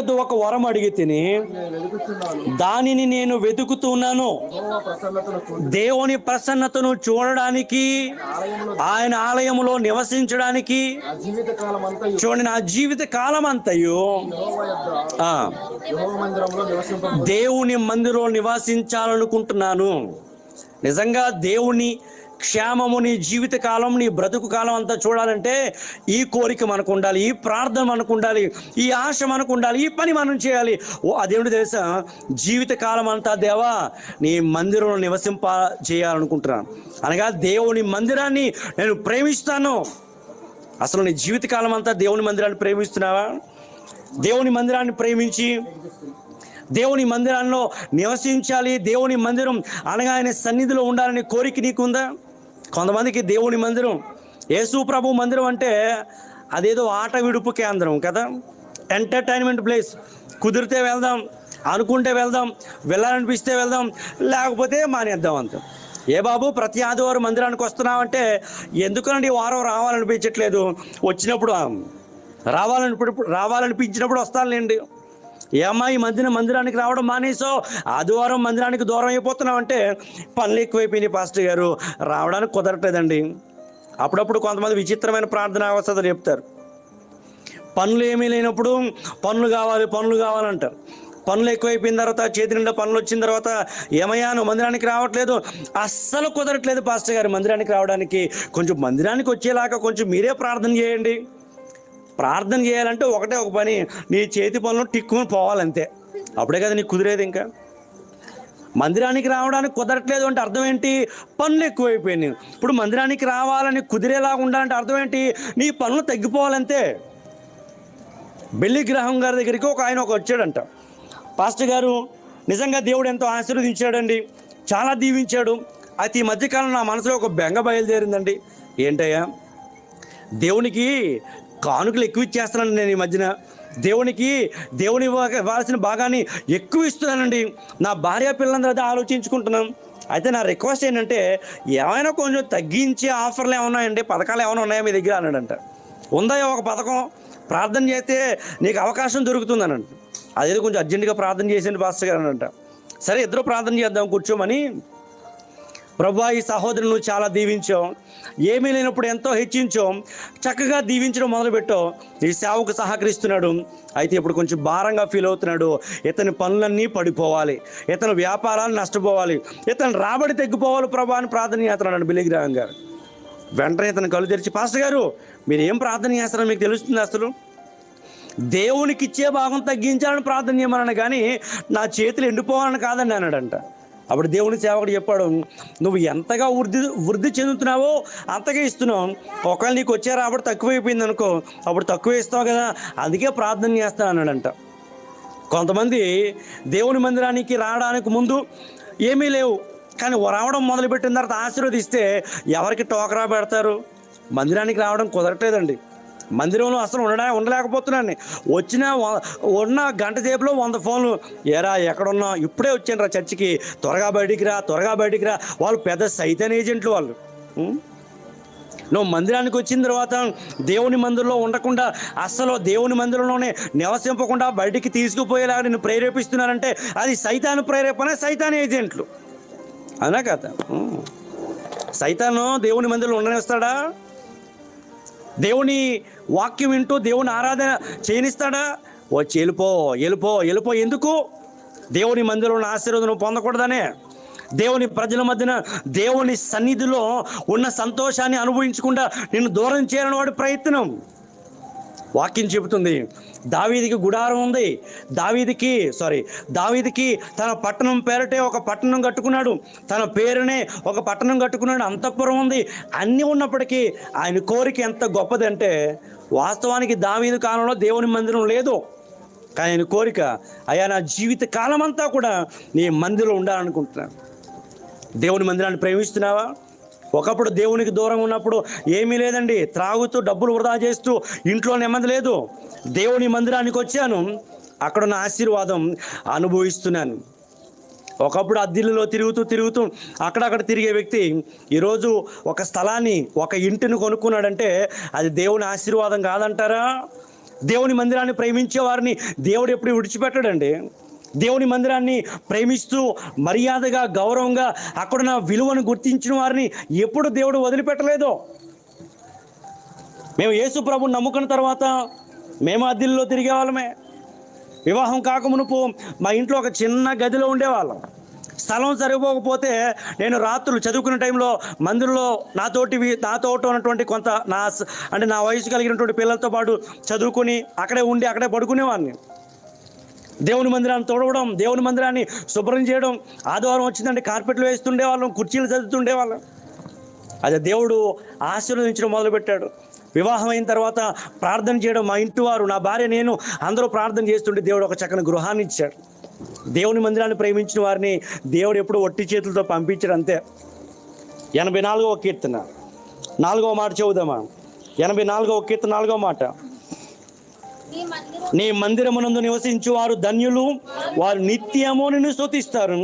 యొద్ ఒక వరం అడిగి తిని దానిని నేను వెతుకుతున్నాను. దేవుని ప్రసన్నతను చూడడానికి ఆయన ఆలయంలో నివసించడానికి చూడండి నా జీవిత కాలం అంతయు దేవుని మందిరంలో నివసించాలనుకుంటున్నాను. నిజంగా దేవుని క్షేమము నీ జీవిత కాలం నీ బ్రతుకు కాలం అంతా చూడాలంటే ఈ కోరిక మనకు ఉండాలి ఈ ప్రార్థన మనకు ఉండాలి ఈ ఆశ మనకు ఉండాలి ఈ పని మనం చేయాలి. ఓ అదేమిటి తెలుసా? జీవిత కాలం అంతా దేవా నీ మందిరంలో నివసింప చేయాలనుకుంటున్నాను. అనగా దేవుని మందిరాన్ని నేను ప్రేమిస్తాను. అసలు నీ జీవితకాలం అంతా దేవుని మందిరాన్ని ప్రేమిస్తున్నావా? దేవుని మందిరాన్ని ప్రేమించి దేవుని మందిరాల్లో నివసించాలి. దేవుని మందిరం అనగా ఆయన సన్నిధిలో ఉండాలనే కోరిక నీకుందా? కొంతమందికి దేవుని మందిరం యేసు ప్రభు మందిరం అంటే అదేదో ఆట విడుపు కేంద్రం కదా? ఎంటర్టైన్మెంట్ ప్లేస్ కుదిరితే వెళ్దాం అనుకుంటే వెళ్దాం వెళ్ళాలనిపిస్తే వెళ్దాం లేకపోతే మానేద్దాం అంత. ఏ బాబు ప్రతి ఆదివారం మందిరానికి వస్తున్నావంటే ఎందుకనండి వారం రావాలనిపించట్లేదు? వచ్చినప్పుడు రావాలని రావాలనిపి రావాలనిపించినప్పుడు వస్తానులేండి. ఏమా ఈ మధ్యన మందిరానికి రావడం మానేసో ఆదివారం మందిరానికి దూరం అయిపోతున్నాం అంటే పనులు ఎక్కువైపోయినాయి పాస్టర్ గారు. రావడానికి కుదరట్లేదండి. అప్పుడప్పుడు కొంతమంది విచిత్రమైన ప్రార్థన అవసరం చెప్తారు. పనులు ఏమీ లేనప్పుడు పనులు కావాలి పనులు కావాలంటారు పనులు ఎక్కువైపోయిన తర్వాత చేతి నిండా పనులు వచ్చిన తర్వాత ఏమయ్యా నువ్వు మందిరానికి రావట్లేదు. అస్సలు కుదరట్లేదు పాస్టర్ గారు మందిరానికి రావడానికి. కొంచెం మందిరానికి వచ్చేలాగా కొంచెం మీరే ప్రార్థన చేయండి. ప్రార్థన చేయాలంటే ఒకటే ఒక పని నీ చేతి పనులు టిక్కుని పోవాలంతే. అప్పుడే కదా నీకు కుదిరేది ఇంకా. మందిరానికి రావడానికి కుదరట్లేదు అంటే అర్థం ఏంటి? పనులు ఎక్కువైపోయినాయి. ఇప్పుడు మందిరానికి రావాలని కుదిరేలాగా ఉండాలంటే అర్థం ఏంటి? నీ పనులు తగ్గిపోవాలంతే. బెల్లి గ్రహం గారి దగ్గరికి ఒక ఆయన ఒక వచ్చాడంట. పాస్టర్ గారు నిజంగా దేవుడు ఎంతో ఆశీర్వదించాడండి. చాలా దీవించాడు. అయితే ఈ మధ్యకాలం నా మనసులో ఒక బెంగ బయలుదేరిందండి. ఏంటయ్యా? దేవునికి కానుకలు ఎక్కువ ఇచ్చేస్తున్నాను నేను ఈ మధ్యన. దేవునికి దేవుని ఇవ్వాల్సిన భాగాన్ని ఎక్కువ ఇస్తున్నానండి. నా భార్య పిల్లలందరూ అదే ఆలోచించుకుంటున్నాం. అయితే నా రిక్వెస్ట్ ఏంటంటే ఏమైనా కొంచెం తగ్గించే ఆఫర్లు ఏమైనా ఉన్నాయండి? పథకాలు ఏమైనా ఉన్నాయా మీ దగ్గర? అన్నాడంట. ఉందా ఒక పథకం? ప్రార్థన చేస్తే నీకు అవకాశం దొరుకుతుందనంట అదేదో కొంచెం అర్జెంటుగా ప్రార్థన చేసేయండి పాస్టర్ గారు అనంట సరే ఇద్దరు ప్రార్థన చేద్దాం కూర్చోమని ప్రభా ఈ సహోదరుని నువ్వు చాలా దీవించావు ఏమీ లేనప్పుడు ఎంతో హెచ్చించావు చక్కగా దీవించడం మొదలుపెట్టావు ఈ సేవకు సహకరిస్తున్నాడు. అయితే ఇప్పుడు కొంచెం భారంగా ఫీల్ అవుతున్నాడు. ఇతని పనులన్నీ పడిపోవాలి. ఇతని వ్యాపారాలు నష్టపోవాలి. ఇతను రాబడి తగ్గిపోవాలి ప్రభా అని ప్రార్థన చేస్తున్నాడు బిలిగ్రాహం గారు వెంటనే ఇతను కళ్ళు తెరిచి పాస్టర్ గారు మీరు ఏం ప్రార్థన చేస్తారో మీకు తెలుస్తుంది అసలు? దేవునికి ఇచ్చే భాగం తగ్గించాలని ప్రార్థన చేయమన్నాను కానీ నా చేతులు ఎండిపోవాలని కాదని అన్నాడంట. అప్పుడు దేవుని సేవకుడు చెప్పాడు నువ్వు ఎంతగా వృద్ధి వృద్ధి చెందుతున్నావో అంతగా ఇస్తున్నావు. ఒకవేళ నీకు వచ్చే రాబడి తక్కువైపోయింది అనుకో అప్పుడు తక్కువ ఇస్తావు కదా అందుకే ప్రార్థన చేస్తాను అన్నాడంట. కొంతమంది దేవుని మందిరానికి రావడానికి ముందు ఏమీ లేవు కానీ రావడం మొదలుపెట్టిన తర్వాత ఆశీర్వదిస్తే ఎవరికి టోకరా పెడతారు? మందిరానికి రావడం కుదరట్లేదండి. మందిరంలో అసలు ఉండడా ఉండలేకపోతున్నాను వచ్చిన ఉన్న గంట సేపులో వంద ఫోన్లు. ఏరా ఎక్కడున్నా? ఇప్పుడే వచ్చాను రా చర్చికి. త్వరగా బయటికి రా త్వరగా బయటికి రా. వాళ్ళు పెద్ద సైతాన్ ఏజెంట్లు వాళ్ళు. నువ్వు మందిరానికి వచ్చిన తర్వాత దేవుని మందిరంలో ఉండకుండా అస్సలు దేవుని మందిరంలోనే నివసింపకుండా బయటికి తీసుకుపోయేలాగా నేను ప్రేరేపిస్తున్నానంటే అది సైతాను ప్రేరేపణ సైతాన్ ఏజెంట్లు. అనా కదా? సైతాను దేవుని మందిరంలో ఉండనిస్తాడా? దేవుని వాక్యం వింటూ దేవుని ఆరాధన చేయనిస్తాడా? వచ్చి వెళ్ళిపో వెళ్ళిపో వెళ్ళిపో ఎందుకు? దేవుని మందిరంలో ఆశీర్వాదం పొందకూడదనే. దేవుని ప్రజల మధ్యన దేవుని సన్నిధిలో ఉన్న సంతోషాన్ని అనుభవించకుండా నిన్ను దూరం చేయాలని వాడి ప్రయత్నం. వాక్యం చెబుతుంది. దావీదికి గుడారం ఉంది. దావీదికి సారీ దావీదికి తన పట్టణం పేరటే ఒక పట్టణం కట్టుకున్నాడు. తన పేరునే ఒక పట్టణం కట్టుకున్నాడు. అంతఃపురం ఉంది. అన్నీ ఉన్నప్పటికీ ఆయన కోరిక ఎంత గొప్పదంటే వాస్తవానికి దావీదు కాలంలో దేవుని మందిరం లేదు. కానీ ఆయన కోరిక అయ్యా నా జీవిత కాలం అంతా కూడా నీ మందిలో ఉండాలనుకుంటున్నాను. దేవుని మందిరాన్ని ప్రేమిస్తున్నావా? ఒకప్పుడు దేవునికి దూరం ఉన్నప్పుడు ఏమీ లేదండి. త్రాగుతూ డబ్బులు వృధా చేస్తూ ఇంట్లో నెమ్మది లేదు. దేవుని మందిరానికి వచ్చాను. అక్కడున్న ఆశీర్వాదం అనుభవిస్తున్నాను. ఒకప్పుడు అద్దిల్లులో తిరుగుతూ తిరుగుతూ అక్కడక్కడ తిరిగే వ్యక్తి ఈరోజు ఒక స్థలాన్ని ఒక ఇంటిని కొనుక్కున్నాడంటే అది దేవుని ఆశీర్వాదం కాదంటారా? దేవుని మందిరాన్ని ప్రేమించే వారిని దేవుడు ఎప్పుడు విడిచిపెట్టడండి. దేవుని మందిరాన్ని ప్రేమిస్తూ మర్యాదగా గౌరవంగా అక్కడ నా విలువను గుర్తించిన వారిని ఎప్పుడు దేవుడు వదిలిపెట్టలేదు. మేము యేసు ప్రభు నమ్ముకున్న తర్వాత మేము అద్దెల్లో తిరిగే వాళ్ళమే వివాహం కాకమునుపు మా ఇంట్లో ఒక చిన్న గదిలో ఉండేవాళ్ళం. స్థలం సరిపోకపోతే నేను రాత్రులు చదువుకునే టైంలో మందిరంలో నాతోటి నాతోటి ఉన్నటువంటి కొంత నా అంటే నా వయసు కలిగినటువంటి పిల్లలతో పాటు చదువుకుని అక్కడే ఉండి అక్కడే పడుకునేవాడిని దేవుని మందిరాన్ని తోడవడం దేవుని మందిరాన్ని శుభ్రం చేయడం. ఆదివారం వచ్చిందంటే కార్పెట్లు వేస్తుండే వాళ్ళం కుర్చీలు చదువుతుండే వాళ్ళం అదే దేవుడు ఆశీర్వదించడం మొదలుపెట్టాడు. వివాహం అయిన తర్వాత ప్రార్థన చేయడం మా ఇంటి వారు నా భార్య నేను అందరూ ప్రార్థన చేస్తుంటే దేవుడు ఒక చక్కని గృహాన్ని ఇచ్చాడు. దేవుని మందిరాన్ని ప్రేమించిన వారిని దేవుడు ఎప్పుడు ఒట్టి చేతులతో పంపించాడు అంతే. ఎనభై నాలుగవ కీర్తన. నాలుగవ మాట చెబుదామా? ఎనభై నాలుగవ కీర్తన నాలుగవ మాట. నీ మందిరమునందు నివసించు వారు ధన్యులు. వారు నిత్యము నిన్ను స్తుతిస్తారు.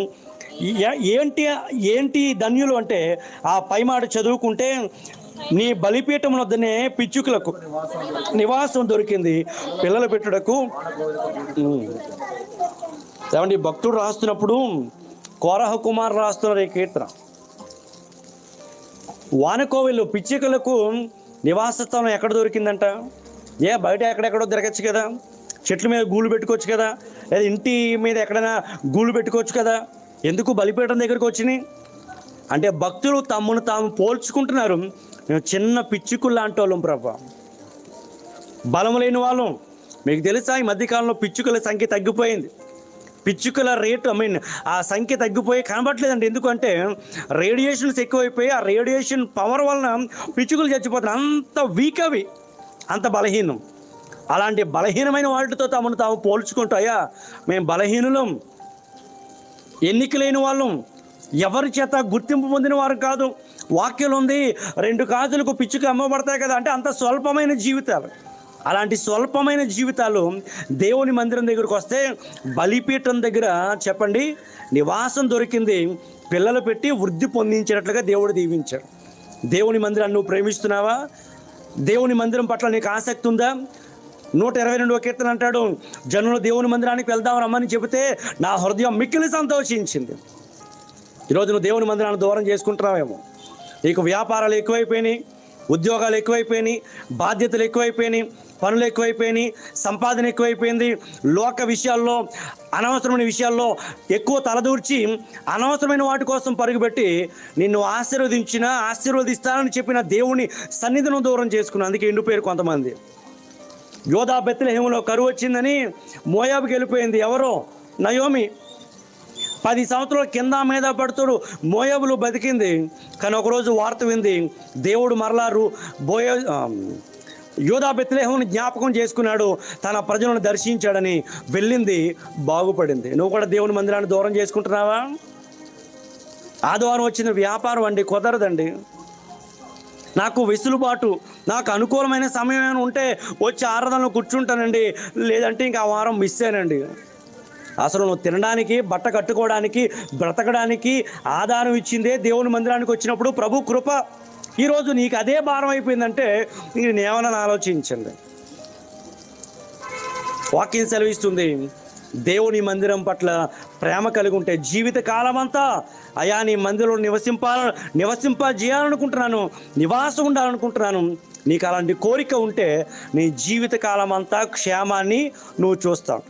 ఏంటి ఏంటి ధన్యులు అంటే ఆ పైమాట చదువుకుంటే నీ బలిపీఠం వద్దనే పిచ్చుకులకు నివాసం దొరికింది పిల్లలు పెట్టుటకు ఉమ్. ఏమండి భక్తుడు రాస్తున్నప్పుడు కోరహ కుమార్ రాస్తున్నారు ఈ కీర్తన. వానకోవిలు పిచ్చుకలకు నివాస స్థానం ఎక్కడ దొరికిందంట? ఏ బయట ఎక్కడెక్కడో తిరగచ్చు కదా. చెట్ల మీద గూళ్ళు పెట్టుకోవచ్చు కదా. లేదా ఇంటి మీద ఎక్కడైనా గూళ్ళు పెట్టుకోవచ్చు కదా. ఎందుకు బలిపీఠం దగ్గరికి వచ్చినాయి? అంటే భక్తులు తమను తాము పోల్చుకుంటున్నారు. మేము చిన్న పిచ్చుకులు లాంటి వాళ్ళం ప్రభా. బలం లేని వాళ్ళం. మీకు తెలుసా ఈ మధ్యకాలంలో పిచ్చుకల సంఖ్య తగ్గిపోయింది. పిచ్చుకల రేటు ఐ మీన్ ఆ సంఖ్య తగ్గిపోయి కనబడట్లేదండి. ఎందుకంటే రేడియేషన్స్ ఎక్కువైపోయి ఆ రేడియేషన్ పవర్ వలన పిచ్చుకలు చచ్చిపోతున్నాయి అంత వీక్ అవి. అంత బలహీనం. అలాంటి బలహీనమైన వాటితో తమను తాము పోల్చుకుంటాయా మేము బలహీనులం. ఎన్నిక లేని వాళ్ళం. ఎవరి చేత గుర్తింపు పొందిన వారు కాదు. వాక్యం ఉంది రెండు కాజులకు పిచ్చుకు అమ్మబడతాయి కదా అంటే అంత స్వల్పమైన జీవితాలు. అలాంటి స్వల్పమైన జీవితాలు దేవుని మందిరం దగ్గరకు వస్తే బలిపీఠం దగ్గర చెప్పండి నివాసం దొరికింది పిల్లలు పెట్టి వృద్ధి పొందించినట్లుగా దేవుడు దీవించాడు. దేవుని మందిరాన్ని నువ్వు ప్రేమిస్తున్నావా? దేవుని మందిరం పట్ల నీకు ఆసక్తి ఉందా? నూట ఇరవై రెండవ కీర్తన అంటాడు జనులు దేవుని మందిరానికి వెళ్దాం రమ్మని చెబితే నా హృదయం మిక్కిలి సంతోషించింది. ఈరోజు నువ్వు దేవుని మందిరాన్ని దూరం చేసుకుంటున్నావేమో. నీకు వ్యాపారాలు ఎక్కువైపోయినాయి ఉద్యోగాలు ఎక్కువైపోయినాయి బాధ్యతలు ఎక్కువైపోయినాయి పనులు ఎక్కువైపోయినాయి సంపాదన ఎక్కువైపోయింది. లోక విషయాల్లో అనవసరమైన విషయాల్లో ఎక్కువ తలదూర్చి అనవసరమైన వాటి కోసం పరుగుపెట్టి నిన్ను ఆశీర్వదించిన ఆశీర్వదిస్తానని చెప్పిన దేవుని సన్నిధిని దూరం చేసుకున్న అందుకే ఎండిపోయారు కొంతమంది. యోధా బెత్తలహేములో కరువు వచ్చిందని మోయాబుకి వెళ్ళిపోయింది ఎవరో? నయోమి. పది సంవత్సరాల కింద మీద పడుతుడు మోయాబులు బతికింది. కానీ ఒకరోజు వార్త వింది దేవుడు మరలారు బోయ యోధా బెత్లహేముని జ్ఞాపకం చేసుకున్నాడు. తన ప్రజలను దర్శించాడని వెళ్ళింది బాగుపడింది. నువ్వు కూడా దేవుని మందిరాన్ని దూరం చేసుకుంటున్నావా? ఆదివారం వచ్చిన వ్యాపారం అండి కుదరదండి. నాకు వెసులుబాటు నాకు అనుకూలమైన సమయం ఏమైనా ఉంటే వచ్చి ఆరాధనలో కూర్చుంటానండి. లేదంటే ఇంకా ఆ వారం మిస్ అయ్యానండి అసలు నువ్వు తినడానికి బట్ట కట్టుకోవడానికి బ్రతకడానికి ఆధారం ఇచ్చిందే దేవుని మందిరానికి వచ్చినప్పుడు ప్రభు కృప. ఈరోజు నీకు అదే భారం అయిపోయిందంటే నేను ఏమన్నా ఆలోచించండి. వాకింగ్ సెలవిస్తుంది దేవుని మందిరం పట్ల ప్రేమ కలిగి ఉంటే జీవిత కాలం అంతా అయా నీ మందిరంలో నివసింప నివసింప చేయాలనుకుంటున్నాను నివాసం ఉండాలనుకుంటున్నాను. నీకు అలాంటి కోరిక ఉంటే నీ జీవిత కాలం అంతా క్షేమాన్ని నువ్వు చూస్తావు.